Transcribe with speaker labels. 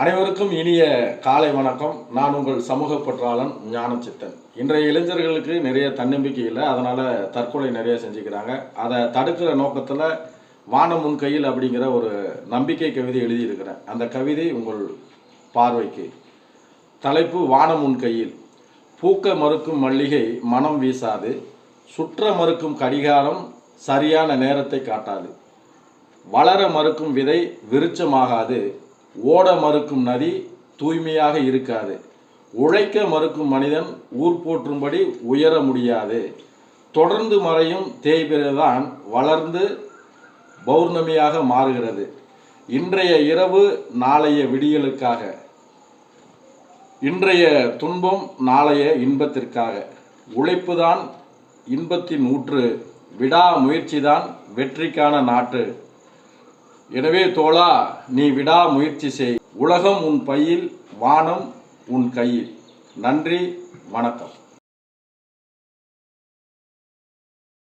Speaker 1: அனைவருக்கும் இனிய காலை வணக்கம். நான் உங்கள் சமூக பற்றாளன் ஞானச்சித்தன். இன்றைய இளைஞர்களுக்கு நிறைய தன்னம்பிக்கை இல்லை. அதனால் தற்கொலை நிறைய செஞ்சுக்கிறாங்க. அதை தடுக்கிற நோக்கத்தில் வானம் உன் கையில் அப்படிங்கிற ஒரு நம்பிக்கை கவிதை எழுதியிருக்கிறேன். அந்த கவிதை உங்கள் பார்வைக்கு. தலைப்பு வானம் உன் கையில். பூக்க மறுக்கும் மல்லிகை மனம் வீசாது. சுற்ற மறுக்கும் கடிகாரம் சரியான நேரத்தை காட்டாது. வளர மறுக்கும் விதை விருட்சமாகாது. ஓட மறுக்கும் நதி தூய்மையாக இருக்காது. உழைக்க மறுக்கும் மனிதன் ஊர் போற்றும்படி உயர முடியாது. தொடர்ந்து மறையும் தேய்பிறதான் வளர்ந்து பௌர்ணமியாக மாறுகிறது. இன்றைய இரவு நாளைய விடியலுக்காக. இன்றைய துன்பம் நாளைய இன்பத்திற்காக. உழைப்புதான் இன்பத்தின் ஊற்று விடா முயற்சிதான் வெற்றிக்கான நாட்டு எனவே தோழா நீ விடா முயற்சி செய். உலகம் உன் பையில் வானம் உன் கையில். நன்றி வணக்கம்.